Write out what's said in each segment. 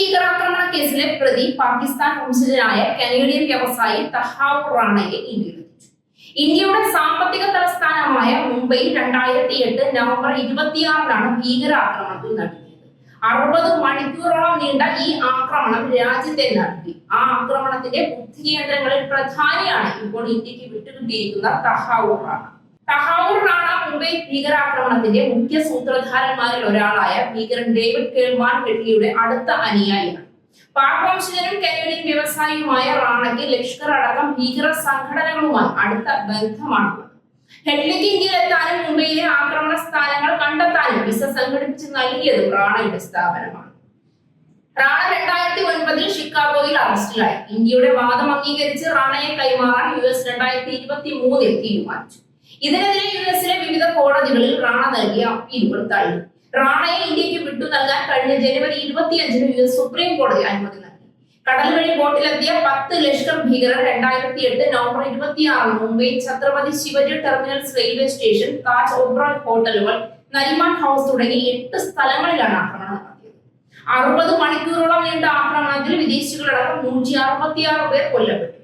ഭീകരാക്രമണ കേസിലെ പ്രതി പാകിസ്ഥാൻ വംശജനായ കനേഡിയൻ വ്യവസായി തഹാവ് റാണയെ ഇന്ത്യയിലെത്തിച്ചു. ഇന്ത്യയുടെ സാമ്പത്തിക തലസ്ഥാനമായ മുംബൈ രണ്ടായിരത്തി എട്ട് നവംബർ ഇരുപത്തിയാറിലാണ് ഭീകരാക്രമണത്തിൽ നടത്തിയത് അറുപത് മണിക്കൂറോളം നീണ്ട ഈ ആക്രമണം രാജ്യത്തെ നടത്തി ആ ആക്രമണത്തിന്റെ ബുദ്ധി കേന്ദ്രങ്ങളിൽ പ്രധാനിയാണ് ഇപ്പോൾ ഇന്ത്യയ്ക്ക് വിട്ടുകിട്ടിയിരിക്കുന്ന തഹാവൂർ റാണ. മുംബൈ ഭീകരാക്രമണത്തിന്റെ മുഖ്യ സൂത്രധാരന്മാരിൽ ഒരാളായ ഭീകരൻ ഡേവിഡ് കേൾവാൻ കെട്ടിയുടെ അടുത്ത അനുയായിയാണ്. പാക് വംശജനും കനേഡിയൻ വ്യവസായിയുമായ റാണയ്ക്ക് ലഷ്കർ അടക്കം ഭീകര സംഘടനകളുമായി അടുത്ത ബന്ധമാണുള്ളത്. ഹെഡ്ലിക്ക് ഇന്ത്യയിലെത്താനും മുംബൈയിലെ ആക്രമണ സ്ഥാനങ്ങൾ കണ്ടെത്താനും വിസ സംഘടിപ്പിച്ച് നൽകിയതും റാണയുടെ സ്ഥാപനമാണ്. റാണ രണ്ടായിരത്തി ഒൻപതിൽ ഷിക്കാഗോയിൽ അറസ്റ്റിലായി. ഇന്ത്യയുടെ വാദം അംഗീകരിച്ച് റാണയെ കൈമാറാൻ യു എസ് രണ്ടായിരത്തി ഇരുപത്തി മൂന്നിൽ തീരുമാനിച്ചു. ഇതിനെതിരെ യു എസിലെ വിവിധ കോടതികളിൽ റാണ നൽകിയ അപ്പീലുകൾ തള്ളി റാണയെ ഇന്ത്യയ്ക്ക് വിട്ടു നൽകാൻ കഴിഞ്ഞ ജനുവരി ഇരുപത്തിയഞ്ചിന് യു എസ് സുപ്രീം കോടതി അനുമതി നൽകി. കടൽ വഴി ബോട്ടിലെത്തിയ പത്ത് ലക്ഷം ഭീകരർ രണ്ടായിരത്തി എട്ട് നവംബർ ഇരുപത്തിയാറിന് Mumbai Chhatrapati Shivaji terminals railway station Taj Oberoi ഹോട്ടലുകൾ നരിമാൻ ഹൗസ് തുടങ്ങി എട്ട് സ്ഥലങ്ങളിലാണ് ആക്രമണം അറുപത് മണിക്കൂറോളം നീണ്ട ആക്രമണത്തിൽ വിദേശികളടക്കം നൂറ്റി അറുപത്തിയാറ് പേർ കൊല്ലപ്പെട്ടു.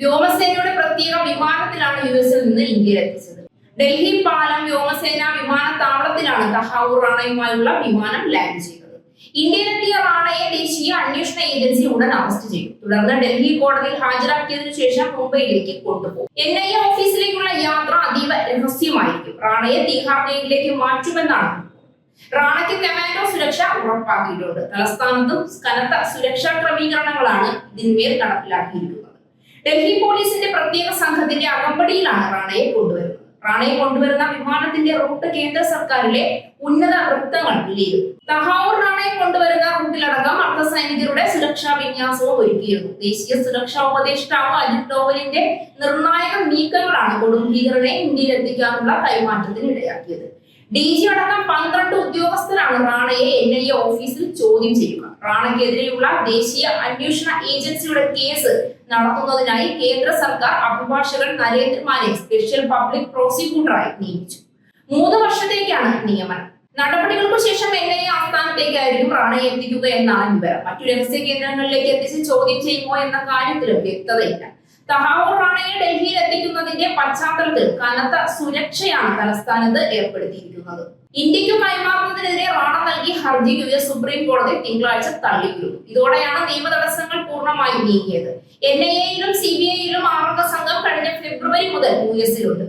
വ്യോമസേനയുടെ പ്രത്യേക വിമാനത്തിലാണ് യു എസിൽ നിന്ന് ഇന്ത്യയിൽ എത്തിച്ചത് ഡൽഹി പാലം വ്യോമസേന വിമാനത്താവളത്തിലാണ് തഹാവൂർ റാണയുമായുള്ള വിമാനം ലാൻഡ് ചെയ്തത്. ഇന്ത്യയിലെത്തിയ റാണയെ ദേശീയ അന്വേഷണ ഏജൻസി ഉടൻ അറസ്റ്റ് ചെയ്തു. തുടർന്ന് ഡൽഹി കോടതിയിൽ ഹാജരാക്കിയതിനു ശേഷം മുംബൈയിലേക്ക് കൊണ്ടുപോകും. എൻ ഐ എ ഓഫീസിലേക്കുള്ള യാത്ര അതീവ രഹസ്യമായിരിക്കും. റാണയെ തീഹാർ ജയിലിലേക്ക് മാറ്റുമെന്നാണ് റാണയ്ക്ക് കമാൻഡോ സുരക്ഷ ഉറപ്പാക്കിയിട്ടുണ്ട്. തലസ്ഥാനത്തും കനത്ത സുരക്ഷാ ക്രമീകരണങ്ങളാണ് ഇതിന്മേൽ നടപ്പിലാക്കിയിരിക്കുന്നത്. ഡൽഹി പോലീസിന്റെ പ്രത്യേക സംഘത്തിന്റെ അകമ്പടിയിലാണ് റാണയെ കൊണ്ടുവരുന്നത്. റാണയെ കൊണ്ടുവരുന്ന വിമാനത്തിന്റെ റൂട്ട് കേന്ദ്ര സർക്കാരിലെ ഉന്നത വൃത്തങ്ങൾ വിലയിരുത്തും. തഹാവൂർ റാണയെ കൊണ്ടുവരുന്ന റൂട്ടിലടക്കം അർദ്ധസൈനികരുടെ സുരക്ഷാ വിന്യാസവും ഒരുക്കിയിരുന്നു. ദേശീയ സുരക്ഷാ ഉപദേഷ്ടാവ് അജിത് ഡോവലിന്റെ നിർണായക നീക്കങ്ങളാണ് കൊടും ഭീകരനെ ഇന്ത്യയിൽ എത്തിക്കാനുള്ള കൈമാറ്റത്തിന് ഇടയാക്കിയത്. ഡി ജി അടക്കം പന്ത്രണ്ട് ഉദ്യോഗസ്ഥരാണ് റാണയെ എൻ ഐ എ ഓഫീസിൽ ചോദ്യം ചെയ്യുക റാണയ്ക്കെതിരെയുള്ള ദേശീയ അന്വേഷണ ഏജൻസിയുടെ കേസ് നടത്തുന്നതിനായി കേന്ദ്ര സർക്കാർ അഭിഭാഷകൻ നരേന്ദ്രമാനെ സ്പെഷ്യൽ പബ്ലിക് പ്രോസിക്യൂട്ടറായി നിയമിച്ചു. മൂന്ന് വർഷത്തേക്കാണ് നിയമനം. നടപടികൾക്ക് ശേഷം എൻ ഐ എ ആസ്ഥാനത്തേക്കായിരിക്കും റാണയെ എത്തിക്കുക എന്നാണ് വിവരം മറ്റു രഹസ്യ കേന്ദ്രങ്ങളിലേക്ക് എത്തിച്ച് ചോദ്യം ചെയ്യുമോ എന്ന കാര്യത്തിലും വ്യക്തതയില്ല. തഹാവൂർ റാണയെ ഡൽഹിയിൽ എത്തിക്കുന്നതിന്റെ പശ്ചാത്തലത്തിൽ കനത്ത സുരക്ഷയാണ് തലസ്ഥാനത്ത് ഏർപ്പെടുത്തിയിരിക്കുന്നത്. ഇന്ത്യയ്ക്ക് കൈമാറുന്നതിനെതിരെ റാണ നൽകിയ ഹർജി യു എസ് സുപ്രീം കോടതി തിങ്കളാഴ്ച തള്ളിയിരുന്നു ഇതോടെയാണ് നിയമ തടസ്സങ്ങൾ പൂർണമായി നീങ്ങിയത്. എൻ ഐ എയിലും സി ബി ഐയിലും ആറംഗ സംഘം കഴിഞ്ഞ ഫെബ്രുവരി മുതൽ യു എസിലുണ്ട്.